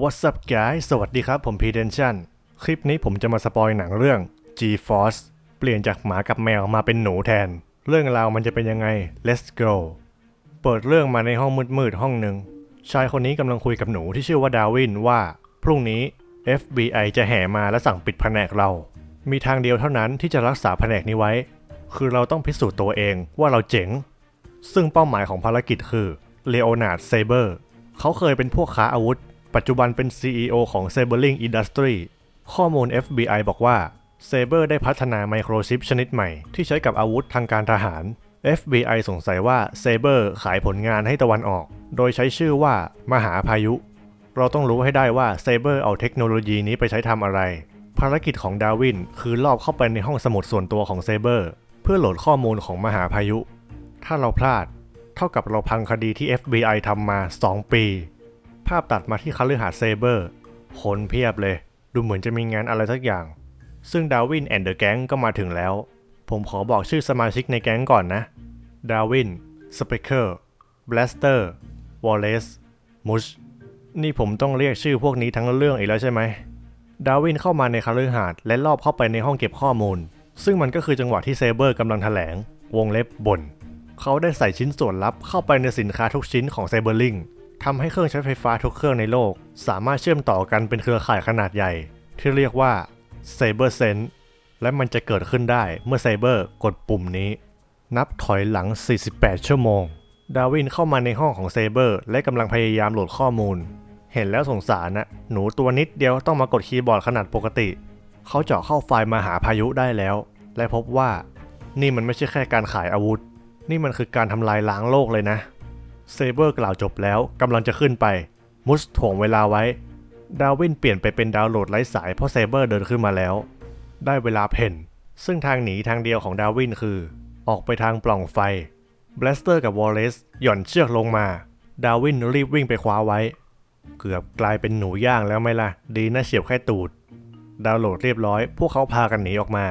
What's up guys สวัสดีครับ ผมพีเดนชันคลิปนี้ผมจะมาสปอยหนังเรื่อง G-Force เปลี่ยนจากหมากับแมวมาเป็นหนูแทน เรื่องราวมันจะเป็นยังไง Let's go เปิดเรื่องมาในห้องมืดๆห้องหนึ่ง ชายคนนี้กำลังคุยกับหนูที่ชื่อว่าดาวินว่า พรุ่งนี้ FBI จะแห่มาและสั่งปิดแผนกเรา มีทางเดียวเท่านั้นที่จะรักษาแผนกนี้ไว้ คือเราต้องพิสูจน์ตัวเองว่าเราเจ๋ง ซึ่งเป้าหมายของภารกิจคือเลโอนาร์ดเซเบอร์เขาเคยเป็นพวกค้าอาวุธ ปัจจุบันเป็น CEO ของ Sabering Industry ข้อมูล FBI บอกว่า Saber ได้พัฒนาไมโครชิปชนิดใหม่ ที่ใช้กับอาวุธทางการทหาร FBI สงสัยว่า Saber ขายผลงานให้ตะวันออก โดยใช้ชื่อว่า มหาพายุ เราต้องรู้ให้ได้ว่า Saber เอาเทคโนโลยีนี้ไปใช้ทำอะไร ภารกิจของดาวินคือลอบเข้าไปในห้องสมุดส่วนตัวของ Saber เพื่อโหลดข้อมูลของมหาพายุ ถ้าเราพลาด เท่ากับเราพังคดีที่ FBI ทำมา 2 ปี ภาพตัดมาที่คฤหาสน์เซเบอร์ คนเพียบเลย ดูเหมือนจะมีงานอะไรสักอย่าง ซึ่งดาวินแอนเดอร์แก๊งก็มาถึงแล้ว ผมขอบอกชื่อสมาชิกในแก๊งก่อนนะ ดาวิน สเปเ e อร์ บลสเตอร์ วอลเลซมุช นี่ผมต้องเรียกชื่อพวกนี้ทั้งเรื่องอีกแล้วใช่ไหม ดาวินเข้ามาในคฤหาสน์และลอบเข้าไปในห้องเก็บข้อมูล ซึ่งมันก็คือจังหวะที่เซเบอร์กำลังแถลง วงเล็บบน เขาได้ใส่ชิ้นส่วนลับเข้าไปในสินค้าทุกชิ้นของไซเบอร์ลิง ทำให้เครื่องใช้ไฟฟ้าทุกเครื่องในโลก สามารถเชื่อมต่อกันเป็นเครือข่ายขนาดใหญ่ ที่เรียกว่า Cyber Sense และมันจะเกิดขึ้นได้เมื่อไซเบอร์กดปุ่มนี้ นับถอยหลัง 48 ชั่วโมง ดาวินเข้ามาในห้องของไซเบอร์และกำลังพยายามโหลดข้อมูล เห็นแล้วสงสารนะหนูตัวนิดเดียวต้องมากดคีย์บอร์ดขนาดปกติ เขาเจาะเข้าไฟล์มาหาพายุได้แล้ว และพบว่า นี่มันไม่ใช่แค่การขายอาวุธ นี่มันคือการทำลายล้างโลกเลยนะ เซเบอร์กล่าวจบแล้วกำลังจะขึ้นไป มุสถ่วงเวลาไว้ ดาวินเปลี่ยนไปเป็นดาวโหลดไร้สายเพราะเซเบอร์เดินขึ้นมาแล้ว ได้เวลาเพ่นซึ่งทางหนีทางเดียวของดาวินคือ ออกไปทางปล่องไฟบลสเตอร์กับวอลเลซหย่อนเชือกลงมา ดาวินรีบวิ่งไปคว้าไว้ เกือบกลายเป็นหนูย่างแล้วไหมล่ะ ดีนะเฉียบแค่ตูด ดาวน์โหลดเรียบร้อย พวกเขาพากันหนีออกมา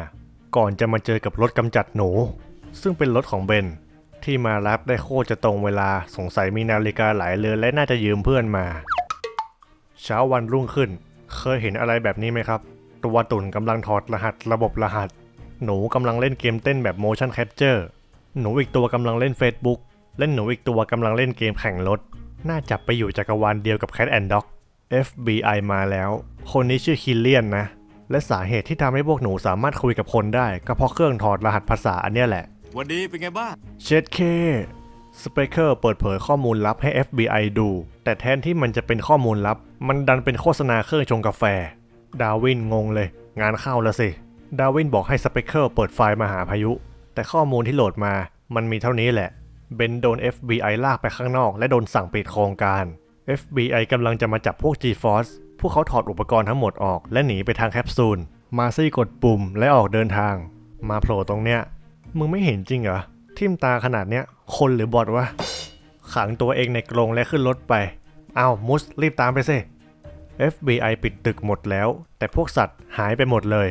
ก่อนจะมาเจอกับรถกำจัดหนู ซึ่งเป็นรถของเบน ที่มารับได้โคตรจะตรงเวลาสงสัยมีนาฬิกาหลายเรือนและน่าจะยืมเพื่อนมา เช้าวันรุ่งขึ้น เคยเห็นอะไรแบบนี้ไหมครับ ตัวตุ่นกำลังถอดรหัสระบบรหัส หนูกำลังเล่นเกมเต้นแบบ motion capture หนูอีกตัวกำลังเล่น Facebook เล่นหนูอีกตัวกำลังเล่นเกมแข่งรถ น่าจับไปอยู่จักรวาลเดียวกับ Cat and Dog FBI มาแล้ว คนนี้ชื่อคิลเลียนนะ และสาเหตุที่ทำให้พวกหนูสามารถคุยกับคนได้ ก็เพราะเครื่องถอดรหัสภาษาอันนี้แหละ วันนี้เป็นไงบ้าง เช็ดเคสเปเ e อร์เปิดเผยข้อมูลลับให้ FBI ดู แต่แทนที่มันจะเป็นข้อมูลลับ มันดันเป็นโฆษณาเครื่องชงกาแฟ ดาวินงงเลย งานเข้าแล้วสิ ดาวินบอกให้สเปเ e อร์เปิดไฟล์มาหาพายุ แต่ข้อมูลที่โหลดมามันมีเท่านี้แหละ เบนโดน FBI ลากไปข้างนอก และโดนสั่งปิดโครงการ FBI กำลังจะมาจับพวก G-Force พวกเขาถอดอุปกรณ์ทั้งหมดออก และหนีไปทางแคปซูล มาซี่กดปุ่มและออกเดินทาง มาโผล่ตรงเนี้ย มึงไม่เห็นจริงเหรอ ทิมตาขนาดเนี้ย คนหรือบอทวะ ขังตัวเองในกรงและขึ้นรถไปเอามุสรีบตามไปสิ FBI ปิดตึกหมดแล้ว แต่พวกสัตว์หายไปหมดเลย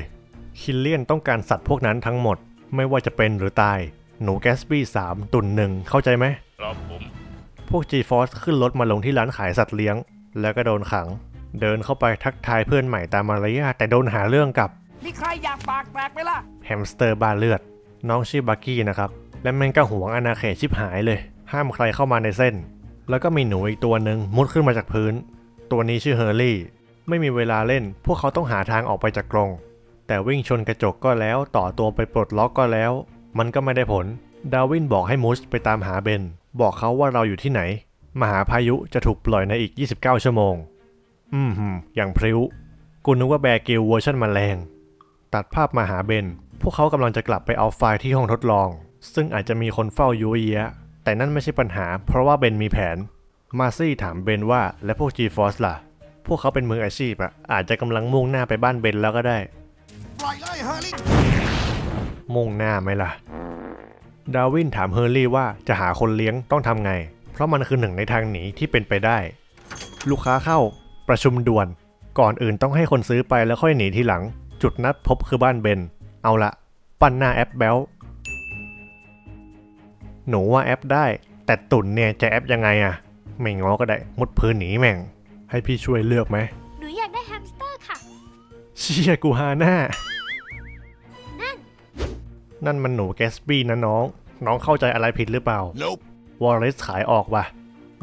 คิลเลียนต้องการสัตว์พวกนั้นทั้งหมด ไม่ว่าจะเป็นหรือตาย หนูแกสบี้3ตุ่นหนึ่งเข้าใจไหมครับผม พวก G-Force ขึ้นรถมาลงที่ร้านขายสัตว์เลี้ยง แล้วก็โดนขัง เดินเข้าไปทักทายเพื่อนใหม่ตามมารยาทแต่โดนหาเรื่องกับ มีใครอยากปากแตกไหมล่ะ แฮมสเตอร์บ้าเลือด น้องชื่อบักกี้นะครับ และแมงก็หวงอาณาเขตชิบหายเลย ห้ามใครเข้ามาในเส้น แล้วก็มีหนูอีกตัวหนึ่งมุดขึ้นมาจากพื้น ตัวนี้ชื่อเฮอร์รี่ ไม่มีเวลาเล่น พวกเขาต้องหาทางออกไปจากกรง แต่วิ่งชนกระจกก็แล้ว ต่อตัวไปปลดล็อกก็แล้ว มันก็ไม่ได้ผล ดาวินบอกให้มูสไปตามหาเบน บอกเขาว่าเราอยู่ที่ไหน มหาพายุจะถูกปล่อยในอีก 29 ชั่วโมง อืมหืมอย่างพริ้ว กูนึกว่าแบร์กิลเวอร์ชันแมลงตัดภาพมาหาเบน พวกเขากำลังจะกลับไปเอาไฟล์ที่ห้องทดลอง ซึ่งอาจจะมีคนเฝ้ายุยเยียะแต่นั่นไม่ใช่ปัญหา เพราะว่าเบนมีแผน มาซี่ถามเบนว่าและพวก G-Force ล่ะ พวกเขาเป็นมืออาชีพอะอาจจะกำลังมุ่งหน้าไปบ้านเบนแล้วก็ได้ มุ่งหน้าไหมล่ะ ดาวินถามเฮอร์รี่ว่าจะหาคนเลี้ยงต้องทำไง เพราะมันคือหนึ่งในทางหนีที่เป็นไปได้ ลูกค้าเข้า ประชุมด่วน ก่อนอื่นต้องให้คนซื้อไปแล้วค่อยหนีทีหลัง จุดนัดพบคือบ้านเบน เอาละปั้นหน้าแอปแบลหนูว่าแอปได้ แต่ตุ่นเนี่ยจะแอปยังไงอะไม่ง้อก็ได้มุดพื้นหนีแม่ง ให้พี่ช่วยเลือกไหมหนูอยากได้แฮมสเตอร์ค่ะ เชี่ยกูฮาหน้า นั่น นั่นมันหนูแกสบี้นะน้อง น้องเข้าใจอะไรผิดหรือเปล่า Nope วอลเลซขายออกว่ะ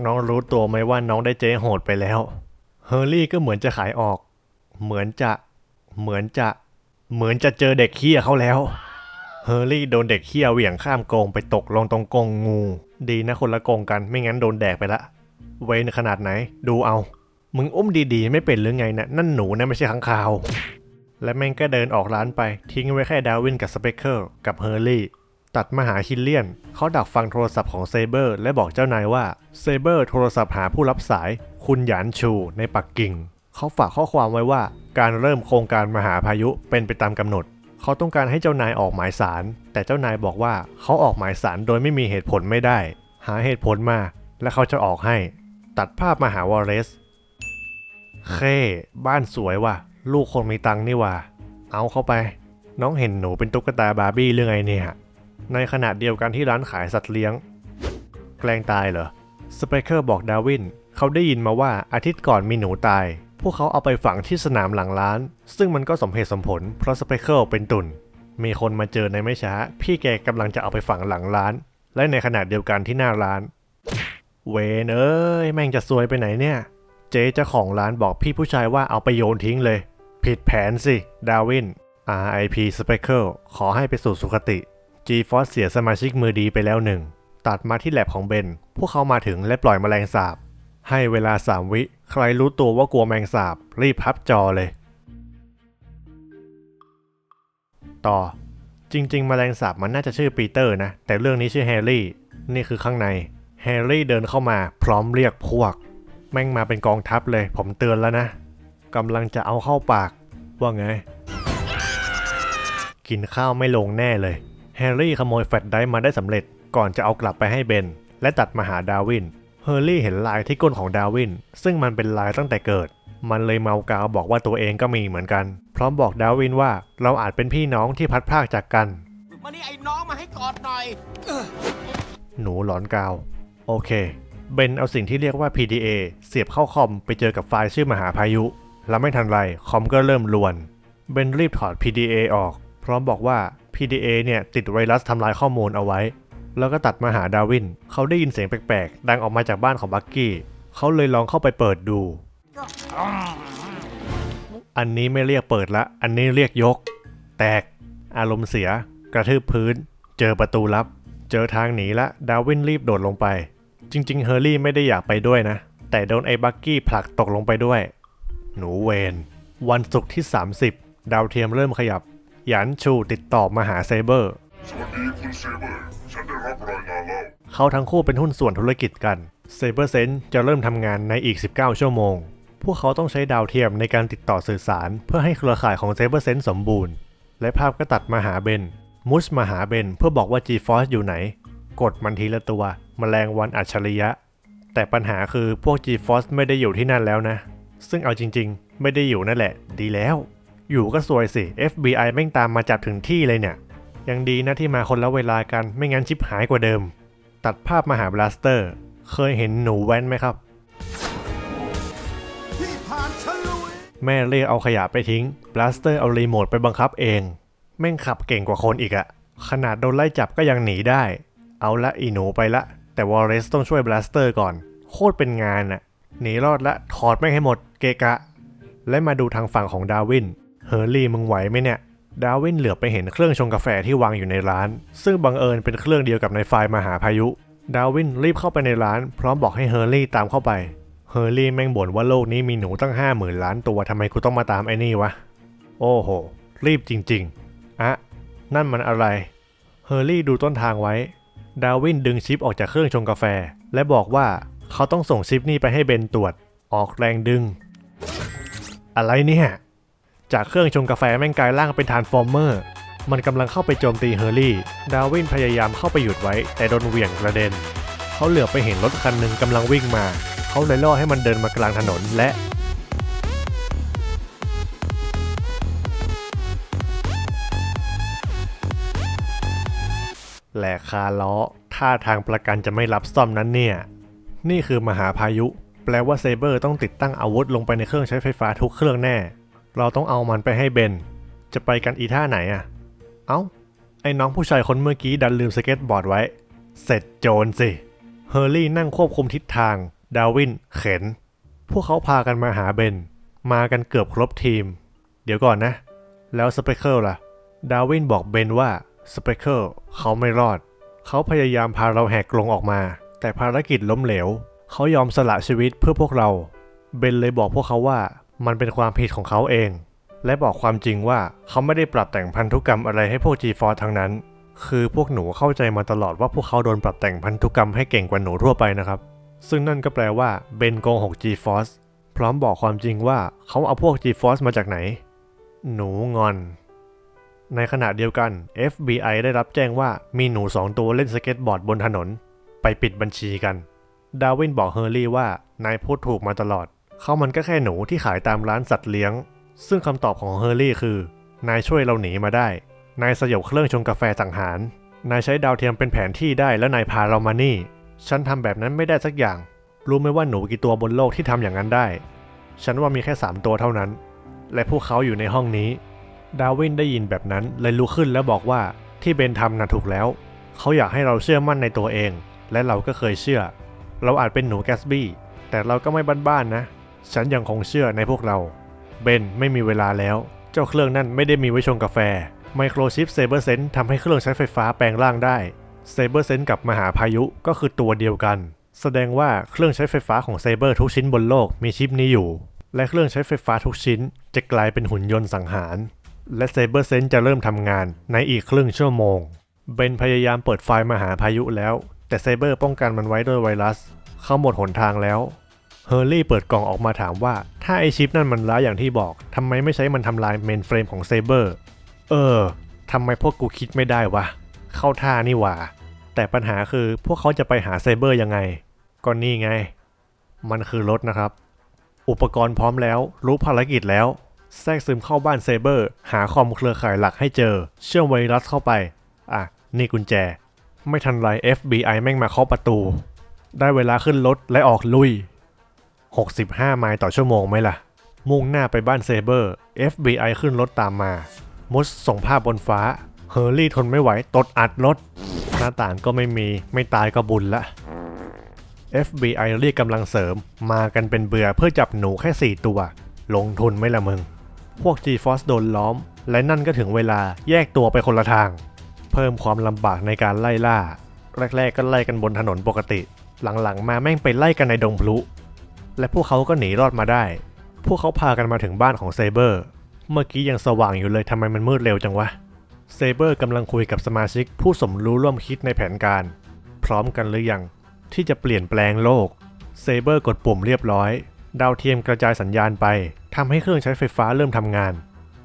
น้องรู้ตัวไหมว่าน้องได้เจ๊โหดไปแล้ว เฮอร์รี่ก็เหมือนจะขายออก เหมือนจะ เหมือนจะ เหมือนจะเจอเด็กเคี้ยเขาแล้ว เฮอร์รี่โดนเด็กเคี้ยเหวี่ยงข้ามกรงไปตกลงตรงกรงงู ดีนะคนละกรงกันไม่งั้นโดนแดกไปละ เวนขนาดไหน ดูเอา มึงอุ้มดีๆ ไม่เป็นหรือไงนะนั่นหนูนะไม่ใช่ข้างคาว และแม่งก็เดินออกร้านไป ทิ้งไว้แค่ดาวินกับสเปกเกอร์กับเฮอร์รี่ตัดมาหาคิลเลียน เขาดักฟังโทรศัพท์ของเซเบอร์และบอกเจ้านายว่าเซเบอร์โทรศัพท์หาผู้รับสาย คุณหยานชูในปักกิ่ง เขาฝากข้อความไว้ว่า การเริ่มโครงการมหาพายุเป็นไปตามกำหนด เขาต้องการให้เจ้านายออกหมายสาร แต่เจ้านายบอกว่าเขาออกหมายสารโดยไม่มีเหตุผลไม่ได้ หาเหตุผลมา และเขาจะออกให้ ตัดภาพมาหาวอลเลซเค้บ้านสวยว่ะ ลูกคนมีตังนี่ว่ะเอาเข้าไป น้องเห็นหนูเป็นตุ๊กตาบาร์บี้หรือไงเนี่ย ในขณะเดียวกันที่ร้านขายสัตว์เลี้ยง แกล้งตายเหรอ สเปเกอร์บอกดาวิน เขาได้ยินมาว่าอาทิตย์ก่อนมีหนูตาย พวกเขาเอาไปฝังที่สนามหลังร้าน ซึ่งมันก็สมเหตุสมผล เพราะสเปเกอร์เป็นตุนมีคนมาเจอในไม่ช้า พี่แกกำลังจะเอาไปฝังหลังร้าน และในขณะเดียวกันที่หน้าร้าน เวนเอ้ยแม่งจะซวยไปไหนเนี่ย เจ๊เจ้าของร้านบอกพี่ผู้ชายว่าเอาไปโยนทิ้งเลย ผิดแผนสิ ดาวิน RIP Speckle ขอให้ไปสู่สุคติ G-Force เสียสมาชิกมือดีไปแล้วหนึ่ง ตัดมาที่แลบของเบน พวกเขามาถึงและปล่อยแมลงสาบ ให้เวลา 3 วิ ใครรู้ตัวว่ากลัวแมงสาบ รีบพับจอเลย ต่อ จริงๆแมลงสาบมันน่าจะชื่อปีเตอร์นะ แต่เรื่องนี้ชื่อแฮร์รี่ นี่คือข้างใน แฮร์รี่เดินเข้ามาพร้อมเรียกพวก แม่งมาเป็นกองทัพเลย ผมเตือนแล้วนะกำลังจะเอาเข้าปาก ว่าไง กินข้าวไม่ลงแน่เลย แฮร์รี่ขโมยแฟลชไดรฟ์มาได้สำเร็จก่อนจะเอากลับไปให้เบน และตัดมาหาดาวิน เฮอร์รี่เห็นลายที่ก้นของดาวิน ซึ่งมันเป็นลายตั้งแต่เกิด มันเลยเมากาวบอกว่าตัวเองก็มีเหมือนกัน พร้อมบอกดาวินว่าเราอาจเป็นพี่น้องที่พัดพรากจากกัน มานี่ไอ้น้องมาให้กอดหน่อย หนูหลอนกาว โอเค เบนเอาสิ่งที่เรียกว่า PDA เสียบเข้าคอมไปเจอกับไฟล์ชื่อมหาพายุ แล้วไม่ทันไรคอมก็เริ่มลวน เบนรีบถอด PDA ออก พร้อมบอกว่า PDA เนี่ยติดไวรัสทำลายข้อมูลเอาไว้ แล้วก็ตัดมาหาดาวิน เขาได้ยินเสียงแปลกๆ ดังออกมาจากบ้านของบักกี้ เขาเลยลองเข้าไปเปิดดู อันนี้ไม่เรียกเปิดละ อันนี้เรียกยก แตก อารมณ์เสีย กระทืบพื้น เจอประตูลับ เจอทางหนีละ ดาวินรีบโดดลงไป จริง ๆ เฮอร์รี่ไม่ได้อยากไปด้วยนะ แต่โดนไอ้บักกี้ผลักตกลงไปด้วย หนูเวน วันศุกร์ที่ 30 ดาวเทียมเริ่มขยับ หยันชูติดต่อมาหาเซเบอร์ สวัสดีคุณเซเบอร์ ฉันได้รับรายงานแล้ว เขาทั้งคู่เป็นหุ้นส่วนธุรกิจกันเซเบอร์เซนจะเริ่มทำงานในอีก 19 ชั่วโมง พวกเขาต้องใช้ดาวเทียมในการติดต่อสื่อสาร เพื่อให้เครือข่ายของเซเบอร์เซนสมบูรณ์ และภาพก็ตัดมาหาเบน มุชมาหาเบนเพื่อบอกว่า G-Force อยู่ไหน กดมันทีละตัวมแมลงวันอัจฉริยะ แต่ปัญหาคือพวก G-Force ไม่ได้อยู่ที่นั่นแล้วนะ ซึ่งเอาจริง ๆ ไม่ได้อยู่นั่นแหละ ดีแล้ว อยู่ก็ซวยสิ FBI แม่งตามมาจับถึงที่เลยเนี่ย ยังดีนะที่มาคนละเวลากันไม่งั้นชิบหายกว่าเดิม ตัดภาพมาหาบลาสเตอร์ เคยเห็นหนูแว้นไหมครับ แม่เรียกเอาขยะไปทิ้งบลาสเตอร์เอารีโมทไปบังคับเอง แม่งขับเก่งกว่าคนอีกอะขนาดโดนไล่จับก็ยังหนีได้ เอาละอีหนูไปละ แต่วอลเลซต้องช่วยบลาสเตอร์ก่อน โคตรเป็นงานอะหนีรอดละถอดแม่งให้หมดเกะกะ และมาดูทางฝั่งของดาวินเฮอร์รี่มึงไหวไหมเนี่ย ดาวินเหลือบไปเห็นเครื่องชงกาแฟที่วางอยู่ในร้าน ซึ่งบังเอิญเป็นเครื่องเดียวกับในไฟล์มหาพายุ ดาวินรีบเข้าไปในร้าน พร้อมบอกให้เฮอร์รี่ตามเข้าไป เฮอร์รี่แม่งบ่นว่าโลกนี้มีหนูตั้งห้าหมื่นล้านตัวทำไมกูต้องมาตามไอ้นี่วะ โอ้โห รีบจริงๆ อะนั่นมันอะไร เฮอร์รี่ดูต้นทางไว้ ดาวินดึงชิปออกจากเครื่องชงกาแฟ และบอกว่าเขาต้องส่งชิปนี่ไปให้เบนตรวจ ออกแรงดึง อะไรเนี่ย จากเครื่องชงกาแฟแม่งกลายร่างเป็นทรานฟอร์เมอร์ มันกำลังเข้าไปโจมตีเฮอร์รี่ ดาวินพยายามเข้าไปหยุดไว้ แต่โดนเหวี่ยงกระเด็น เขาเหลือบไปเห็นรถคันหนึ่งกำลังวิ่งมา เขาเลยล่อให้มันเดินมากลางถนนและแหลกคาล้อท่าทางประกันจะไม่รับซ่อมนั้นเนี่ย นี่คือมหาพายุ แปลว่าเซเบอร์ต้องติดตั้งอาวุธลงไปในเครื่องใช้ไฟฟ้าทุกเครื่องแน่ เราต้องเอามันไปให้เบน จะไปกันอีท่าไหนอะเอ้า ไอ้น้องผู้ชายคนเมื่อกี้ดันลืมสเก็ตบอร์ดไว้ เสร็จโจรสิ เฮอร์รี่นั่งควบคุมทิศทาง ดาวิน เข็น พวกเขาพากันมาหาเบน มากันเกือบครบทีม เดี๋ยวก่อนนะ แล้วสเปเคิลล่ะ ดาวินบอกเบนว่าสเปเคิลเขาไม่รอด เขาพยายามพาเราแหกกรงออกมา แต่ภารกิจล้มเหลว เขายอมสละชีวิตเพื่อพวกเรา เบนเลยบอกพวกเขาว่า มันเป็นความผิดของเขาเอง และบอกความจริงว่าเขาไม่ได้ปรับแต่งพันธุกรรมอะไรให้พวก G-Force ทั้งนั้น คือพวกหนูเข้าใจมาตลอดว่าพวกเขาโดนปรับแต่งพันธุกรรมให้เก่งกว่าหนูทั่วไปนะครับ ซึ่งนั่นก็แปลว่าเบนโกหก G-Force พร้อมบอกความจริงว่าเขาเอาพวก G-Force มาจากไหน หนูงอน ในขณะเดียวกัน FBI ได้รับแจ้งว่ามีหนูสองตัวเล่นสเก็ตบอร์ดบนถนน ไปปิดบัญชีกัน ดาวินบอกเฮอร์รี่ว่านายพูดถูกมาตลอด เขามันก็แค่หนูที่ขายตามร้านสัตว์เลี้ยง ซึ่งคำตอบของเฮอร์รี่คือ นายช่วยเราหนีมาได้ นายสยบเครื่องชงกาแฟสังหาร นายใช้ดาวเทียมเป็นแผนที่ได้แล้วนายพาเรามานี่ ฉันทำแบบนั้นไม่ได้สักอย่าง รู้ไหมว่าหนูกี่ตัวบนโลกที่ทำอย่างนั้นได้ ฉันว่ามีแค่3ตัวเท่านั้น และพวกเขาอยู่ในห้องนี้ ดาวินได้ยินแบบนั้นเลยลุกขึ้นแล้วบอกว่าที่เบนทำน่ะถูกแล้ว เขาอยากให้เราเชื่อมั่นในตัวเอง และเราก็เคยเชื่อ เราอาจเป็นหนูแกสบี้แต่เราก็ไม่บ้านๆนะ ฉันยังคงเชื่อในพวกเรา เบนไม่มีเวลาแล้ว เจ้าเครื่องนั่นไม่ได้มีไว้ชงกาแฟ ไมโครชิปเซเบอร์เซนทำให้เครื่องใช้ไฟฟ้าแปลงร่างได้ เซเบอร์เซนกับมหาพายุก็คือตัวเดียวกัน แสดงว่าเครื่องใช้ไฟฟ้าของเซเบอร์ทุกชิ้นบนโลกมีชิปนี้อยู่ และเครื่องใช้ไฟฟ้าทุกชิ้น จะกลายเป็นหุ่นยนต์สังหาร และเซเบอร์เซนจะเริ่มทำงานในอีกครึ่งชั่วโมง เบนพยายามเปิดไฟมหาพายุแล้ว แต่เซเบอร์ป้องกันมันไว้ด้วยไวรัส เข้าหมดหนทางแล้ว เฮอร์รี่เปิดกล่องออกมาถามว่า ถ้าไอชิปนั่นมันร้ายอย่างที่บอกทำไมไม่ใช้มันทำลายเมนเฟรมของเซเบอร์เออทำไมพวกกูคิดไม่ได้วะ เข้าท่านี่หว่า แต่ปัญหาคือพวกเขาจะไปหาเซเบอร์ยังไง ก็นี่ไง มันคือรถนะครับ อุปกรณ์พร้อมแล้ว รู้ภารกิจแล้ว แทรกซึมเข้าบ้านเซเบอร์ หาคอมเครือข่ายหลักให้เจอ เชื่อมไวรัสเข้าไป อะ นี่กุญแจ ไม่ทันไร FBI แม่งมาเคาะประตู ได้เวลาขึ้นรถและออกลุย 65 ไมล์ต่อชั่วโมงไหมล่ะ มุ่งหน้าไปบ้านเซเบอร์ FBI ขึ้นรถตามมามุสส่งภาพบนฟ้า เฮอร์รี่ทนไม่ไหวตดอัดรถ หน้าต่างก็ไม่มีไม่ตายก็บุญละ FBI เรียกกำลังเสริม มากันเป็นเบื่อเพื่อจับหนูแค่ 4 ตัว ลงทุนไม่ละมึง พวก G-Force โดนล้อม และนั่นก็ถึงเวลาแยกตัวไปคนละทาง เพิ่มความลำบากในการไล่ล่า แรก ๆ ก็ไล่กันบนถนนปกติ หลังๆ มาแม่งไปไล่กันในดงพลุ และพวกเขาก็หนีรอดมาได้ พวกเขาพากันมาถึงบ้านของเซเบอร์ เมื่อกี้ยังสว่างอยู่เลยทำไมมันมืดเร็วจังวะ เซเบอร์กำลังคุยกับสมาชิกผู้สมรู้ร่วมคิดในแผนการ พร้อมกันหรือยัง ที่จะเปลี่ยนแปลงโลก เซเบอร์กดปุ่มเรียบร้อย ดาวเทียมกระจายสัญญาณไปทำให้เครื่องใช้ไฟฟ้าเริ่มทำงาน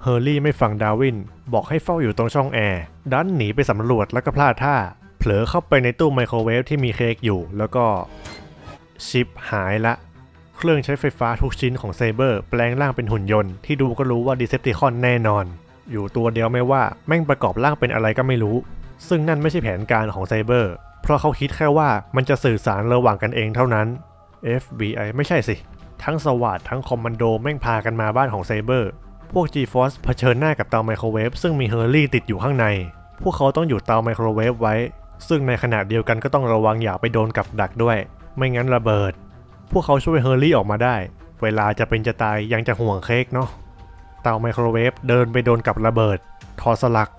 เฮอร์รี่ไม่ฟังดาวิน บอกให้เฝ้าอยู่ตรงช่องแอร์ ดันหนีไปสำรวจแล้วก็พลาดท่า เผลอเข้าไปในตู้ไมโครเวฟที่มีเค้กอยู่ แล้วก็ชิปหายละ เครื่องใช้ไฟฟ้าทุกชิ้นของเซเบอร์แปลงร่างเป็นหุ่นยนต์ที่ดูก็รู้ว่าดีเซปติคอนแน่นอน อยู่ตัวเดียวไม่ว่าแม่งประกอบร่างเป็นอะไรก็ไม่รู้ ซึ่งนั่นไม่ใช่แผนการของไซเบอร์เพราะเขาคิดแค่ว่ามันจะสื่อสารระหว่างกันเองเท่านั้น FBI ไม่ใช่สิ ทั้งสวาดทั้งคอมมานโดแม่งพากันมาบ้านของไซเบอร์พวก G-Force เผชิญหน้ากับเตาไมโครเวฟซึ่งมีเฮอร์รี่ติดอยู่ข้างใน พวกเขาต้องอยู่เตาไมโครเวฟไว้ ซึ่งในขณะเดียวกันก็ต้องระวังอย่าไปโดนกับดักด้วย ไม่งั้นระเบิด พวกเขาช่วยเฮอร์รี่ออกมาได้ เวลาจะเป็นจะตายยังจะห่วงเค้กเนาะ เตาไมโครเวฟเดินไปโดนกับระเบิด ทอสลัก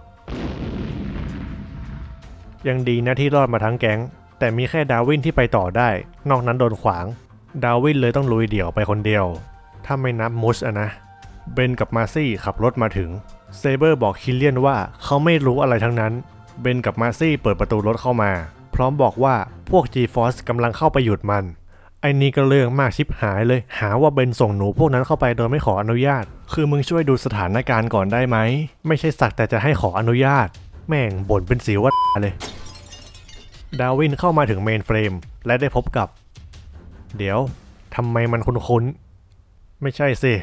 ยังดีนะที่รอดมาทั้งแก๊ง แต่มีแค่ดาวินที่ไปต่อได้ นอกนั้นโดนขวาง ดาวินเลยต้องลุยเดี่ยวไปคนเดียว ถ้าไม่นับมุชอะนะ เบนกับมาซี่ขับรถมาถึง เซเบอร์บอกคิลเลียนว่าเขาไม่รู้อะไรทั้งนั้น เบนกับมาซี่เปิดประตูรถเข้ามา พร้อมบอกว่าพวก G-Force กำลังเข้าไปหยุดมัน ไอ้นี่ก็เรื่องมากชิบหายเลย หาว่าเบนส่งหนูพวกนั้นเข้าไปโดยไม่ขออนุญาต คือมึงช่วยดูสถานการณ์ก่อนได้ไหม ไม่ใช่สักแต่จะให้ขออนุญาต แม่งบ่นเป็นสีวัดเลย ดาวินเข้ามาถึงเมนเฟรม และได้พบกับ เดี๋ยวทำไมมันคุ้นๆ ไม่ใช่สิ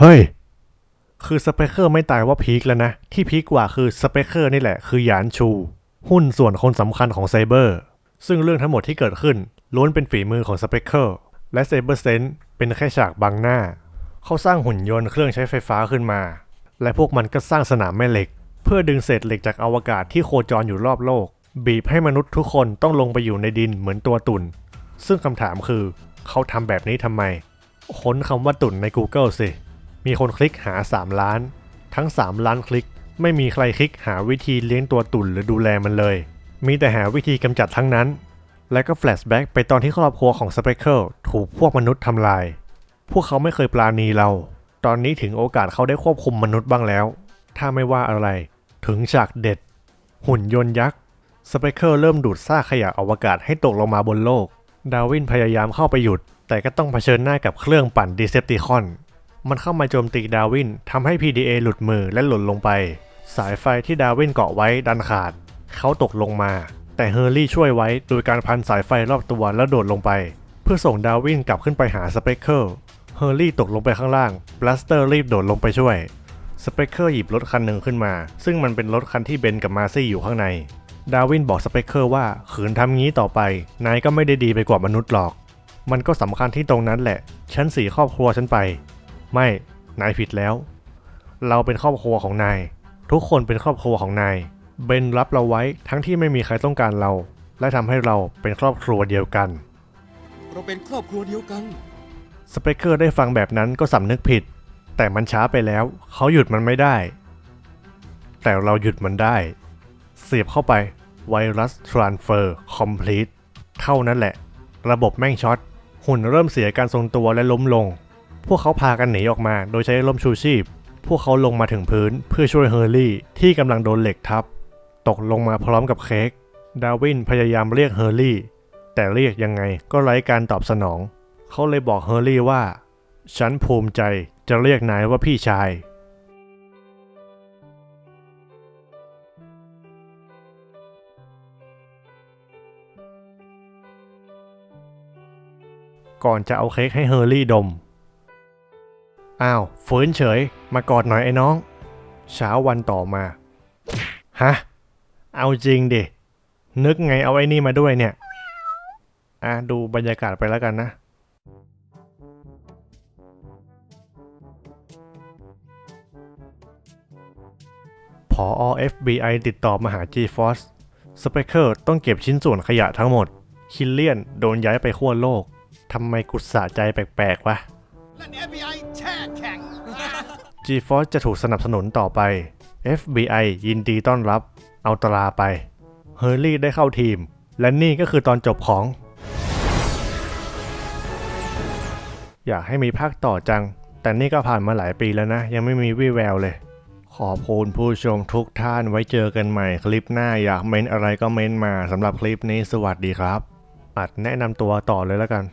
เฮ้ย คือสเปคเกอร์ไม่ตายว่าพีคแล้วนะ ที่พีคกว่าคือสเปคเกอร์นี่แหละคือหยานชู หุ้นส่วนคนสำคัญของไซเบอร์ซึ่งเรื่องทั้งหมดที่เกิดขึ้นล้วนเป็นฝีมือของสเปกเ e อร์และเซเบอร์เซนเป็นแค่ฉากบังหน้า เขาสร้างหุ่นยนต์เครื่องใช้ไฟฟ้าขึ้นมา และพวกมันก็สร้างสนามแม่เหล็ก เพื่อดึงเศษเหล็กจากอวกาศที่โคจรอยู่รอบโลก บีบให้มนุษย์ทุกคนต้องลงไปอยู่ในดินเหมือนตัวตุ่น ซึ่งคำถามคือ เขาทำแบบนี้ทำไม ค้นคำว่าตุ่นใน Google สิ มีคนคลิกหา 3 ล้าน ทั้ง 3 ล้านคลิก ไม่มีใครคลิกหาวิธีเลี้ยงตัวตุ่นหรือดูแลมันเลย มีแต่หาวิธีกำจัดทั้งนั้น และก็แฟลชแบ็กไปตอนที่ครอบครัวของสเปกเ e อร์ถูกพวกมนุษย์ทำลาย พวกเขาไม่เคยปราณีเรา ตอนนี้ถึงโอกาสเขาได้ควบคุมมนุษย์บ้างแล้ว ถ้าไม่ว่าอะไร ถึงฉากเด็ด หุ่นยนต์ยักษ์สเปกเ e อร์เริ่มดูดซากขยะอวกาศให้ตกลงมาบนโลก ดาวินพยายามเข้าไปหยุด แต่ก็ต้องเผชิญหน้ากับเครื่องปั่นดีเซปติคอน มันเข้ามาโจมตีดาวินทำให้ PDA หลุดมือและหล่นลงไป สายไฟที่ดาวินเกาะไว้ดันขาด เขาตกลงมา แต่เฮอร์รี่ช่วยไว้โดยการพันสายไฟรอบตัวแล้วโดดลงไป เพื่อส่งดาวินกลับขึ้นไปหาสเปกเ e อร์เฮอร์รี่ตกลงไปข้างล่างบลัสเตอร์รีบโดดลงไปช่วยสเปกเ e อร์หยิบรถคันหนึ่งขึ้นมา ซึ่งมันเป็นรถคันที่เบนกับมาซี่อยู่ข้างใน ดาวินบอกสเปกเ e อร์ว่าขืนทำงี้ต่อไป นายก็ไม่ได้ดีไปกว่ามนุษย์หรอก มันก็สำคัญที่ตรงนั้นแหละ ฉันสีครอบครัวฉันไป ไม่ นายผิดแล้ว เราเป็นครอบครัวของนาย ทุกคนเป็นครอบครัวของนาย เบนรับเราไว้ทั้งที่ไม่มีใครต้องการเรา และทำให้เราเป็นครอบครัวเดียวกัน เราเป็นครอบครัวเดียวกัน สเปกเกอร์ได้ฟังแบบนั้นก็สำนึกผิด แต่มันช้าไปแล้ว เขาหยุดมันไม่ได้ แต่เราหยุดมันได้ เสียบเข้าไปไวรัสทรานเฟอร์คอมพลีทเท่านั้นแหละ ระบบแม่งช็อต หุ่นเริ่มเสียการทรงตัวและล้มลง พวกเขาพากันหนีออกมาโดยใช้ร่มชูชีพ พวกเขาลงมาถึงพื้นเพื่อช่วยเฮอร์รี่ที่กำลังโดนเหล็กทับ ตกลงมาพร้อมกับเค้ก ดาวินพยายามเรียกเฮอร์รี่ แต่เรียกยังไงก็ไร้การตอบสนอง เขาเลยบอกเฮอร์รี่ว่า ฉันภูมิใจจะเรียกนายว่าพี่ชาย ก่อนจะเอาเค้กให้เฮอร์รี่ดม อ้าวฟื้นเฉย มากอดหน่อยไอ้น้อง เช้าวันต่อมา ฮะ เอาจริงดิ นึกไงเอาไอ้นี่มาด้วยเนี่ย อะดูบรรยากาศไปแล้วกันนะพอ FBI ติดต่อมาหา G-Force สเปกเ e อร์ต้องเก็บชิ้นส่วนขยะทั้งหมด คิลเลียนโดนย้ายไปขั้วโลก ทำไมกุศสะใจแปลกๆวะ และ FBI G-Force จะถูกสนับสนุนต่อไป FBI ยินดีต้อนรับ เอาตราไป เฮอร์รี่ได้เข้าทีม และนี่ก็คือตอนจบของ อยากให้มีภาคต่อจัง แต่นี่ก็ผ่านมาหลายปีแล้วนะ ยังไม่มีวี่แววเลย ขอบคุณผู้ชมทุกท่านไว้เจอกันใหม่คลิปหน้าอยากเม้นอะไรก็เม้นมาสำหรับคลิปนี้สวัสดีครับ อัดแนะนำตัวต่อเลยแล้วกัน